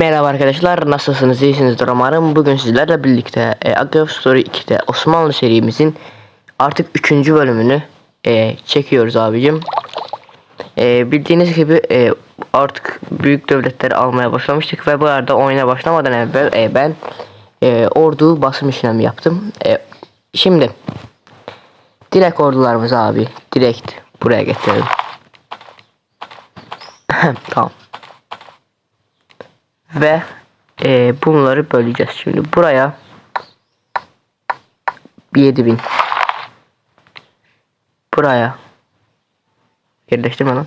Merhaba arkadaşlar nasılsınız? İyisinizdir umarım. Bugün sizlerle birlikte e, Agave Story 2'de Osmanlı serimizin artık 3. bölümünü e, çekiyoruz abicim. E, bildiğiniz gibi e, artık büyük devletleri almaya başlamıştık ve bu arada oyuna başlamadan evvel e, ben e, ordu basım işlemi yaptım. E, şimdi direkt ordularımızı abi direkt buraya getirelim. Tamam ve e, bunları böleceğiz. Şimdi buraya 7000 buraya. Yerleştirme lan.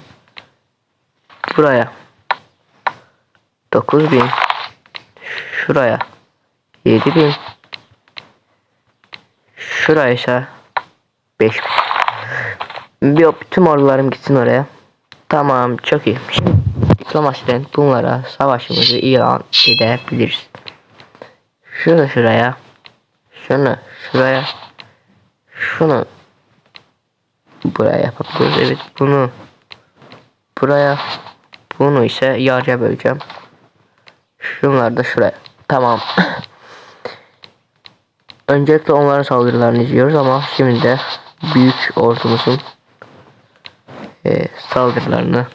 Buraya. 9000 şuraya. 7000 şuraya ise 5000 bir tüm ordularım gitsin oraya. Tamam çok iyi şimdi diplomasiden bunlara savaşımızı ilan edebiliriz. Şunu şuraya şunu şuraya şunu buraya yapabiliriz evet bunu buraya bunu ise yarıya böleceğim. Şunları da şuraya. Tamam. Öncelikle onların saldırılarını izliyoruz ama şimdi de büyük ordumuzun e, saldırılarını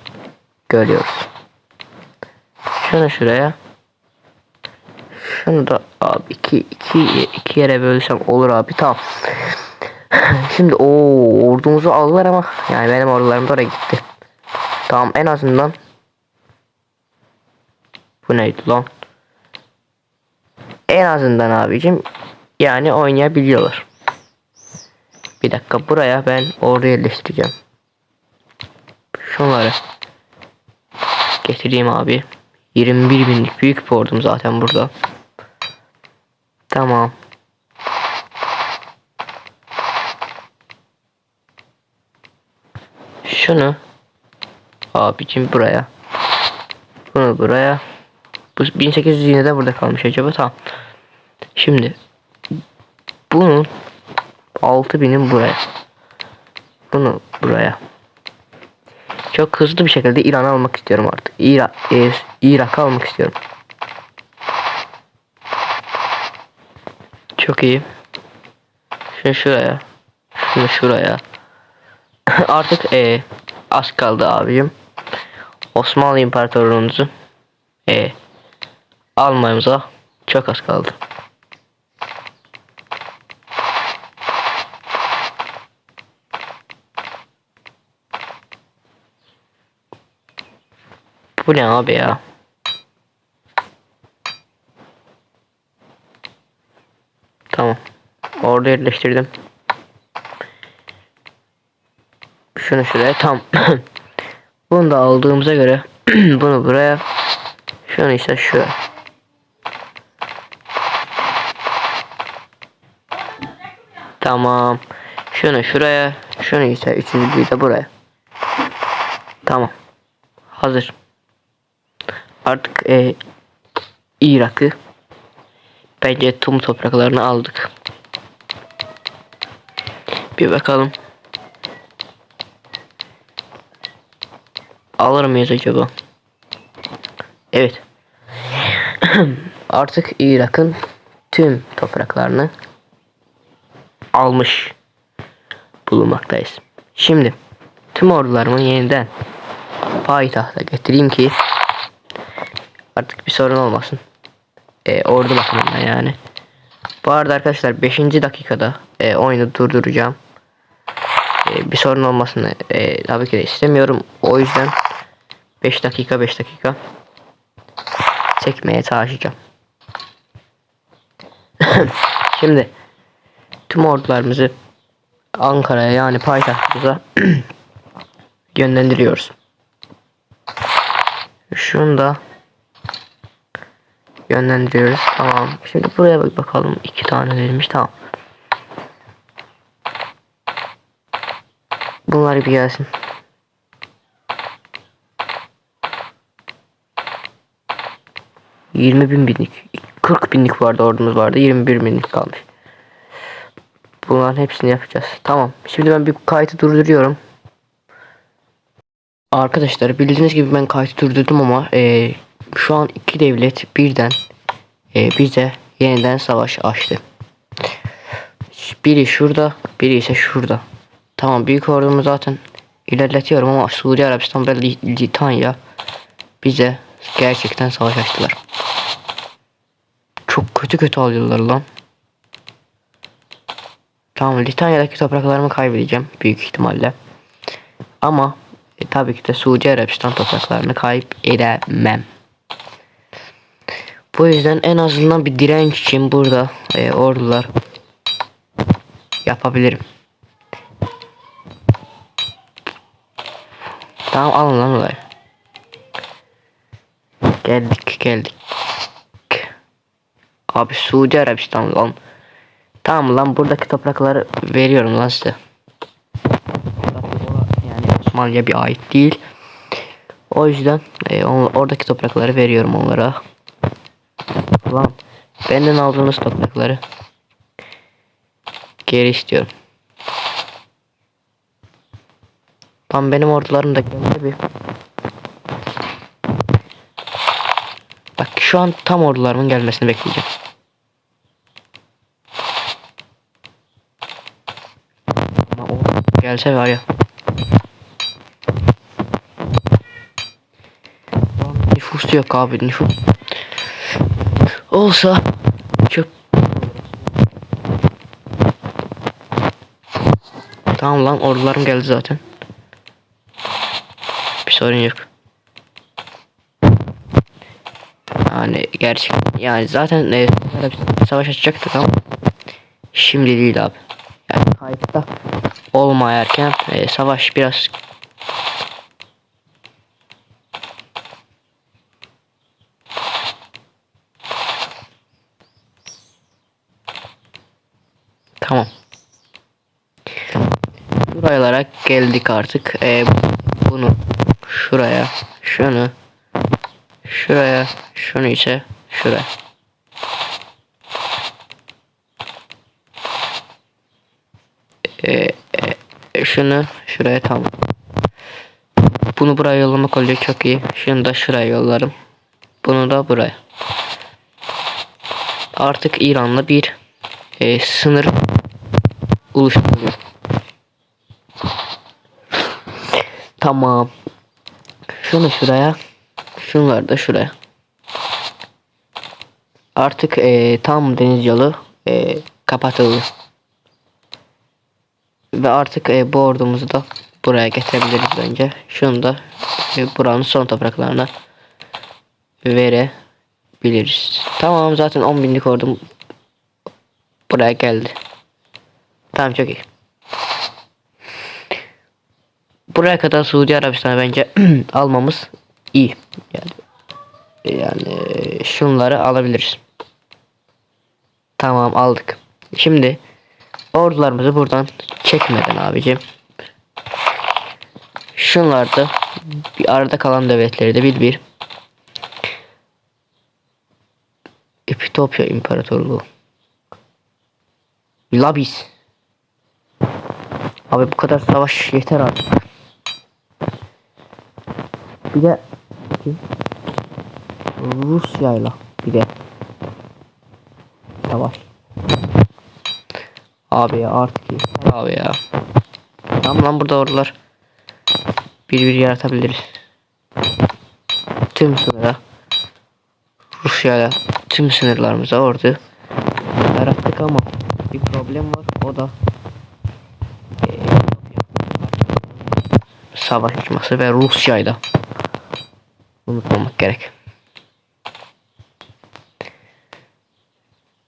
görüyoruz şunu şuraya şunu da abi iki, iki, iki yere bölsem olur abi tamam Şimdi o ordumuzu aldılar ama yani benim ordularım da oraya gitti. Tamam en azından bu neydi lan? En azından abicim yani oynayabiliyorlar. Bir dakika buraya ben ordu yerleştireceğim. Şunları getireyim abi. 21 binlik büyük bir ordum zaten burada. Tamam. Şunu abicim buraya. Bunu buraya. Bu 1800 yine de burada kalmış acaba tamam. Şimdi bunun 6000'in buraya. Bunu buraya. Çok hızlı bir şekilde İran'ı almak istiyorum artık. İrak, e, Irak'ı almak istiyorum. Çok iyi. Şunu şuraya. Şunu şuraya. Artık e, az kaldı abicim. Osmanlı İmparatorluğumuzu e, almamıza çok az kaldı. Bu ne abi ya? Tamam. Orada yerleştirdim. Şunu şuraya tam. bunu da aldığımıza göre bunu buraya şunu ise şuraya. Tamam. Şunu şuraya, şunu ise üçüncüyü de buraya. Tamam. Hazır. Artık e, Irak'ı bence tüm topraklarını aldık. Bir bakalım. Alır mıyız acaba? Evet. Artık Irak'ın tüm topraklarını almış bulunmaktayız. Şimdi tüm ordularımı yeniden payitahta getireyim ki artık bir sorun olmasın. E, ordu bakımından yani. Bu arada arkadaşlar 5. dakikada e, oyunu durduracağım. E, bir sorun olmasını e, tabii ki de istemiyorum. O yüzden 5 dakika 5 dakika çekmeye çalışacağım. Şimdi tüm ordularımızı Ankara'ya yani payitahtımıza yönlendiriyoruz. Şunu da yönlendiriyoruz. Tamam. Şimdi buraya bak bakalım. iki tane verilmiş. Tamam. Bunlar bir gelsin. Yirmi bin binlik. 40 binlik vardı ordumuz vardı. 21 binlik kalmış. Bunların hepsini yapacağız. Tamam. Şimdi ben bir kaydı durduruyorum. Arkadaşlar bildiğiniz gibi ben kaydı durdurdum ama e, şu an iki devlet birden e, bize yeniden savaş açtı. Biri şurada, biri ise şurada. Tamam büyük ordumu zaten ilerletiyorum ama Suudi Arabistan ve Li- Litanya bize gerçekten savaş açtılar. Çok kötü kötü alıyorlar lan. Tamam Litanya'daki topraklarımı kaybedeceğim büyük ihtimalle. Ama e, tabii ki de Suudi Arabistan topraklarını kayıp edemem. Bu yüzden en azından bir direnç için burada e, ordular yapabilirim. Tamam alın lan orayı. Geldik geldik. Abi Suudi Arabistan lan. Tamam lan buradaki toprakları veriyorum lan size. Yani Osmanlı'ya bir ait değil. O yüzden e, on- oradaki toprakları veriyorum onlara. Lan benden aldığınız toprakları geri istiyorum. Tam benim ordularım da geldi bir. Bak şu an tam ordularımın gelmesini bekleyeceğim. Ama o gelse var ya. Nüfus yok abi nüfus. Olsa çok Tamam lan ordularım geldi zaten. Sorun yok. Yani gerçek yani zaten e, savaş açacaktık ama şimdi değil abi. Yani kayıtta olmayarken e, savaş biraz Tamam. Buralara geldik artık. Ee, şuraya, şunu, şuraya, şunu ise şuraya. Ee, e, şunu şuraya tamam. Bunu buraya yollamak oluyor çok iyi. Şunu da şuraya yollarım. Bunu da buraya. Artık İran'la bir e, sınır oluşturuyor. Tamam. Şunu şuraya. Şunları da şuraya. Artık e, tam deniz yolu e, kapatıldı. Ve artık e, bu ordumuzu da buraya getirebiliriz bence. Şunu da e, buranın son topraklarına verebiliriz. Tamam zaten 10 binlik ordum buraya geldi. Tamam çok iyi. Buraya kadar Suudi Arabistan'a bence almamız iyi. Yani yani şunları alabiliriz. Tamam aldık. Şimdi ordularımızı buradan çekmeden abicim. Şunlar da bir arada kalan devletleri de bir bir. Epitopya İmparatorluğu. Labis. Abi bu kadar savaş yeter artık. Bir de Rusya'yla bir de. Savaş. Abi ya artık yeter abi ya. Tamam lan burada ordular bir bir yaratabiliriz. Tüm sınıra Rusya'yla tüm sınırlarımıza ordu. Yarattık ama bir problem var o da eee, savaş açması ve Rusya'yla unutmamak gerek.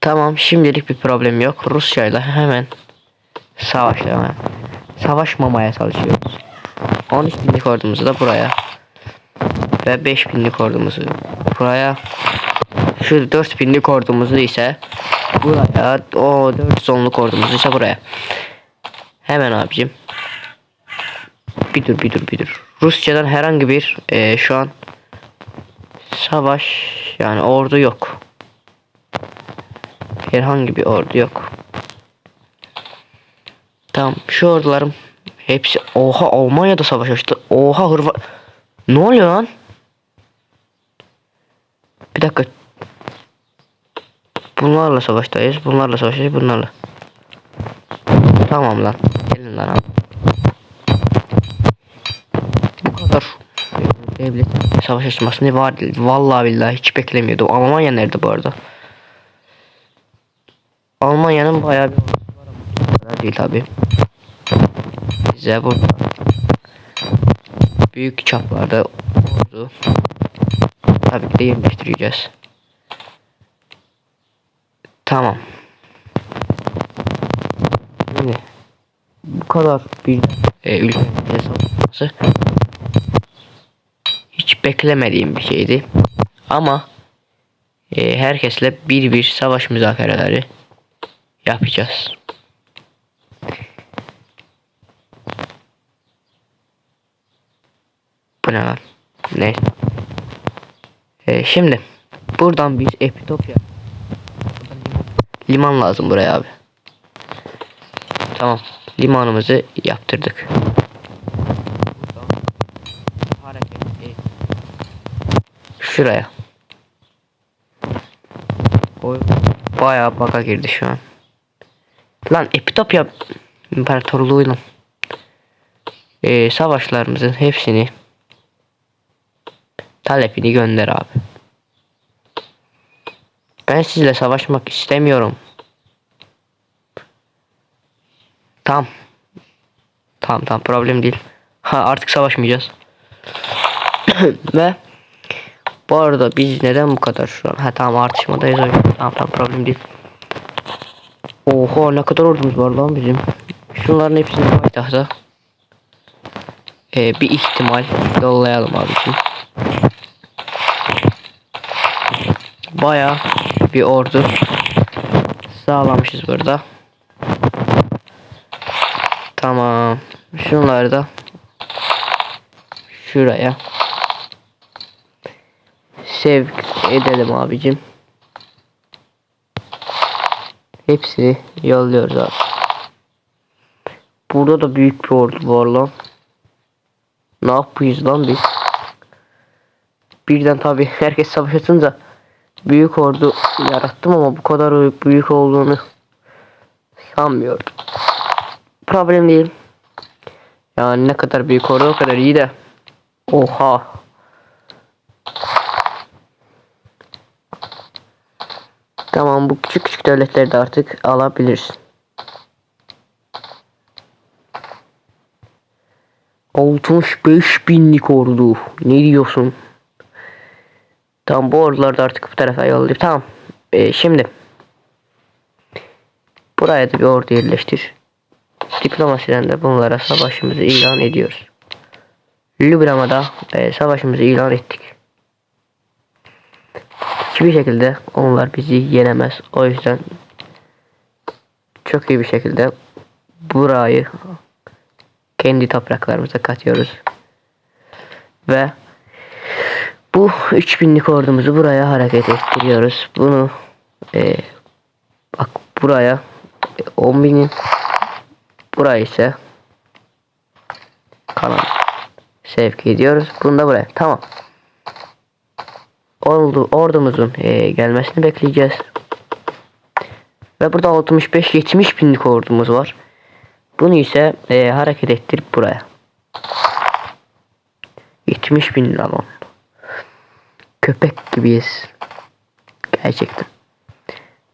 Tamam şimdilik bir problem yok. Rusya'yla hemen savaşlamaya savaşmamaya çalışıyoruz. 13 binlik ordumuzu da buraya ve 5 binlik ordumuzu buraya şu 4 binlik ordumuzu ise buraya o 4 onluk ordumuzu ise buraya hemen abicim bir dur bir dur bir dur Rusya'dan herhangi bir e, şu an savaş yani ordu yok herhangi bir ordu yok tamam şu ordularım hepsi oha Almanya'da savaş açtı oha Hırvat ne oluyor lan Bir dakika. Bunlarla savaştayız. Bunlarla savaştayız. Bunlarla. Tamam lan. Gelin lan abi. Devlet savaş açmasını var vallahi billahi hiç beklemiyordum. Almanya nerede bu arada? Almanya'nın bayağı bir var değil tabi. Bize burada büyük çaplarda ordu tabii ki de yerleştireceğiz. Tamam. Şimdi bu kadar bir e, ülkenin hiç beklemediğim bir şeydi. Ama e, herkesle bir bir savaş müzakereleri yapacağız. Bu ne lan? Neyse. E, şimdi buradan biz Epitopya liman lazım buraya abi. Tamam. Limanımızı yaptırdık. Hareket et. Şuraya. Oy. Bayağı baka girdi şu an. Lan Epitopya İmparatorluğuyla ee, savaşlarımızın hepsini talepini gönder abi. Ben sizle savaşmak istemiyorum. Tamam. Tamam tamam problem değil. Ha artık savaşmayacağız. Ve bu arada biz neden bu kadar şu an? Ha tamam artışmadayız. Tamam tamam problem değil. Oha ne kadar ordumuz var lan bizim. Şunların hepsini payitahta. Ee, bir ihtimal yollayalım abicim. Baya bir ordu sağlamışız burada. Tamam. Şunları da şuraya sevk edelim abicim. Hepsini yolluyoruz abi. Burada da büyük bir ordu var lan. Ne yapıyoruz lan biz? Birden tabi herkes savaşınca büyük ordu yarattım ama bu kadar büyük olduğunu sanmıyorum. Problem değil. Yani ne kadar büyük ordu o kadar iyi de. Oha. Bu küçük küçük devletleri de artık alabilirsin. Altmış beş binlik ordu. Ne diyorsun? Tamam bu orduları da artık bu tarafa yollayıp tamam. Ee, şimdi buraya da bir ordu yerleştir. Diplomasiden de bunlara savaşımızı ilan ediyoruz. Lübnan'a e, savaşımızı ilan ettik. Hiçbir şekilde onlar bizi yenemez. O yüzden çok iyi bir şekilde burayı kendi topraklarımıza katıyoruz. Ve bu 3000'lik ordumuzu buraya hareket ettiriyoruz. Bunu e, bak buraya 10.000'in buraya ise kalan sevk ediyoruz. Bunu da buraya. Tamam. Oldu, ordumuzun e, gelmesini bekleyeceğiz. Ve burada 65-70 binlik ordumuz var. Bunu ise e, hareket ettirip buraya. 70 bin lan Köpek gibiyiz. Gerçekten.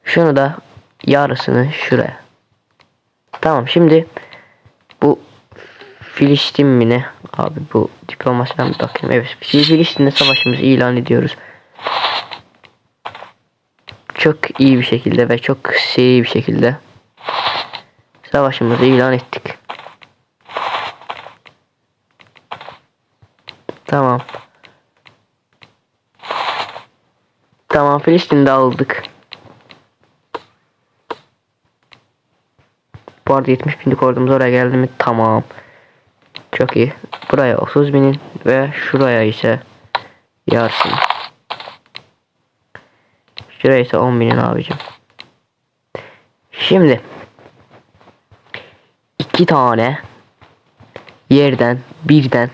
Şunu da yarısını şuraya. Tamam şimdi bu Filistin mi ne? Abi bu diplomasiden bir bakayım. Evet Filistin'de savaşımızı ilan ediyoruz. Çok iyi bir şekilde ve çok seri bir şekilde savaşımızı ilan ettik. Tamam. Tamam Filistin'de aldık. Bu arada 70 binlik ordumuz oraya geldi mi? Tamam. Çok iyi. Buraya 30 binin ve şuraya ise yarısını. Şuraya ise 10 binin abicim. Şimdi iki tane yerden birden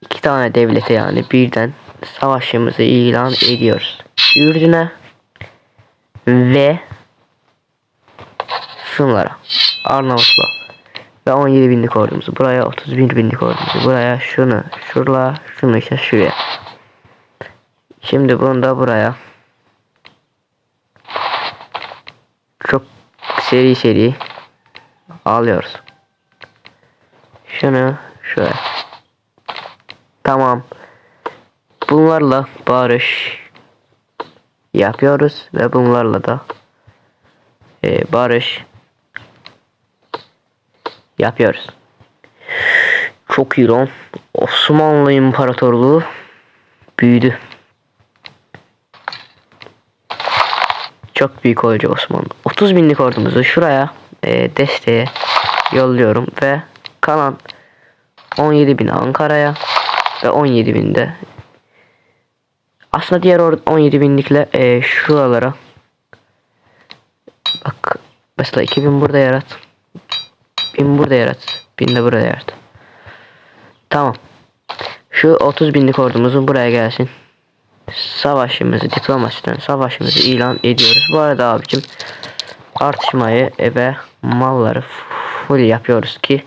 iki tane devlete yani birden savaşımızı ilan ediyoruz. Ürdün'e ve şunlara Arnavutlu ve 17 binlik ordumuzu buraya 31 binlik ordumuzu buraya şunu şurla şunu işte şuraya şimdi bunu da buraya çok seri seri alıyoruz şunu şöyle tamam bunlarla barış yapıyoruz ve bunlarla da e, barış yapıyoruz. Çok iyi lan. Osmanlı İmparatorluğu büyüdü. Çok büyük olacak Osmanlı. 30 binlik ordumuzu şuraya e, desteğe yolluyorum ve kalan 17 bin Ankara'ya ve 17 bin de aslında diğer or 17 binlikle e, şuralara. Bak mesela 2000 burada yarat 1000 burada yarat 1000 de burada yarat. Tamam. Şu 30 binlik ordumuzun buraya gelsin. Savaşımızı diplomasiden savaşımızı ilan ediyoruz. Bu arada abicim artışmayı ve malları full yapıyoruz ki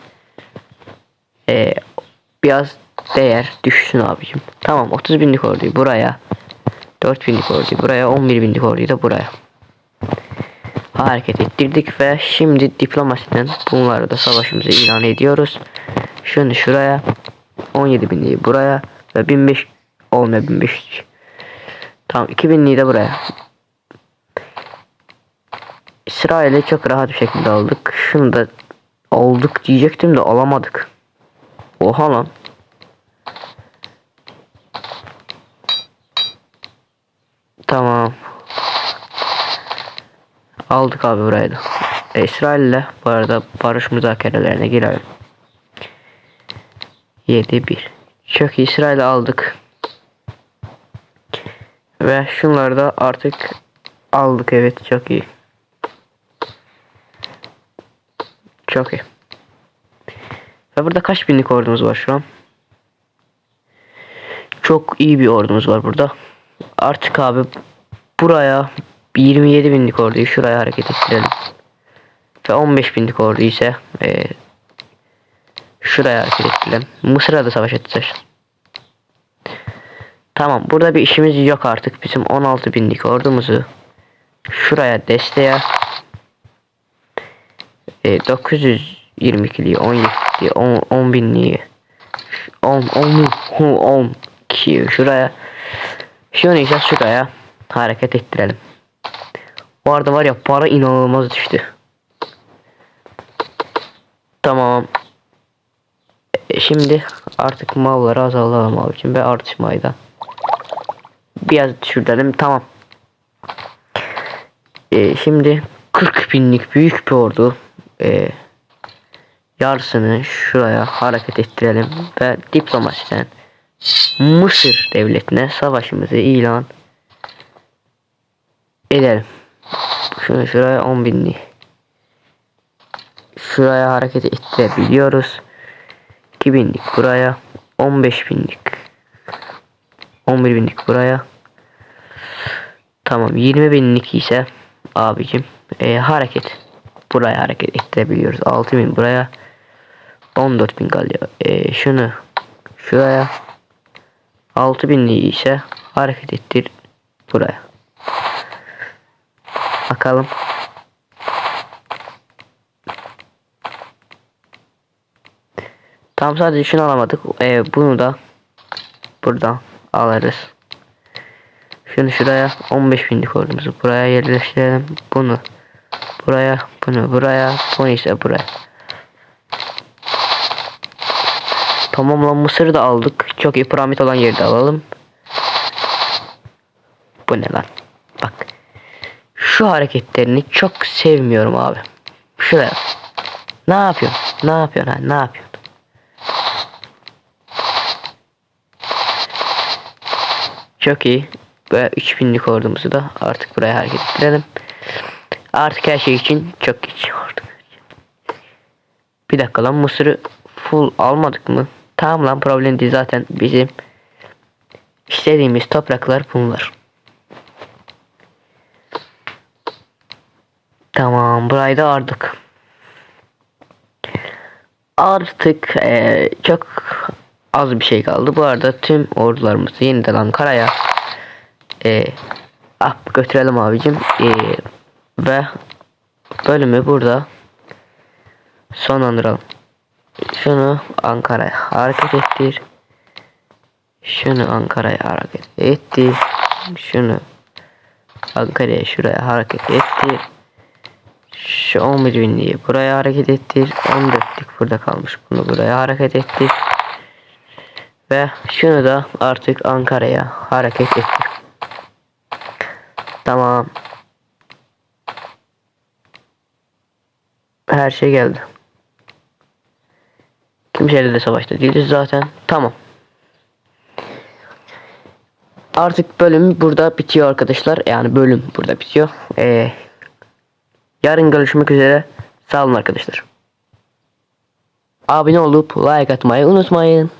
e, biraz değer düşsün abicim tamam 30 binlik orduyu buraya 4 binlik orduyu buraya 11 binlik orduyu da buraya hareket ettirdik ve şimdi diplomasiden bunları da savaşımızı ilan ediyoruz. Şunu şuraya 17 binliği buraya ve 1500 olmuyor 1500 tamam 2000'liği de buraya İsrail'i çok rahat bir şekilde aldık. Şunu da aldık diyecektim de alamadık. Oha lan. Tamam. Aldık abi burayı da. E, İsrail'le bu arada barış müzakerelerine girelim. 7-1. Çok İsrail'i aldık. Ve şunları da artık aldık evet çok iyi. Çok iyi. Ve burada kaç binlik ordumuz var şu an? Çok iyi bir ordumuz var burada. Artık abi buraya 27 binlik orduyu şuraya hareket ettirelim. Ve 15 binlik ordu ise e, şuraya hareket ettirelim. Mısır'a da savaş edeceğiz. Tamam burada bir işimiz yok artık. Bizim 16 binlik ordumuzu şuraya desteğe e, 922'liği 17'liği 10, 10 binliği 10 10 10 ki şuraya şunu ise şuraya hareket ettirelim. Bu arada var ya para inanılmaz düştü. Tamam. E, şimdi artık malları azaltalım abicim ve artışmayı da biraz düşürelim tamam. E, şimdi 40 binlik büyük bir ordu e, yarısını şuraya hareket ettirelim ve diplomasiden Mısır devletine savaşımızı ilan edelim. Şunu şuraya 10 binli. Şuraya hareket ettirebiliyoruz. 2 binlik buraya. 15 binlik. 11 binlik buraya. Tamam 20 binlik ise abicim e, hareket. Buraya hareket ettirebiliyoruz. 6 bin buraya. 14 bin kalıyor. E, şunu şuraya. 6 binliği ise hareket ettir buraya. Bakalım. Tam sadece şunu alamadık. Ee, bunu da buradan alırız. Şunu şuraya 15 binlik ordumuzu buraya yerleştirelim. Bunu buraya, bunu buraya, bunu ise buraya. Tamam lan Mısır'ı da aldık. Çok iyi piramit olan yeri de alalım. Bu ne lan? Bak. Şu hareketlerini çok sevmiyorum abi. Şuraya. Ne yapıyorsun? Ne yapıyorsun? Ha? Ne yapıyorsun? Çok iyi. Ve 3000'lik ordumuzu da artık buraya hareket ettirelim. Artık her şey için çok geç oldu. Bir dakika lan Mısır'ı full almadık mı? Tamam lan problem değil zaten bizim İstediğimiz topraklar bunlar. Tamam burayı da aldık. Artık eee, çok az bir şey kaldı. Bu arada tüm ordularımızı yeniden Ankara'ya eee ah, götürelim abicim. Eee, ve bölümü burada sonlandıralım. Şunu Ankara'ya hareket ettir. Şunu Ankara'ya hareket ettir. Şunu Ankara'ya şuraya hareket ettir. Şu 11 binliği buraya hareket ettir. 14'lük burada kalmış. Bunu buraya hareket ettir. Ve şunu da artık Ankara'ya hareket ettir. Tamam. Her şey geldi. Kimseyle de savaşta değiliz zaten. Tamam. Artık bölüm burada bitiyor arkadaşlar. Yani bölüm burada bitiyor. Ee, yarın görüşmek üzere. Sağ olun arkadaşlar. Abone olup like atmayı unutmayın.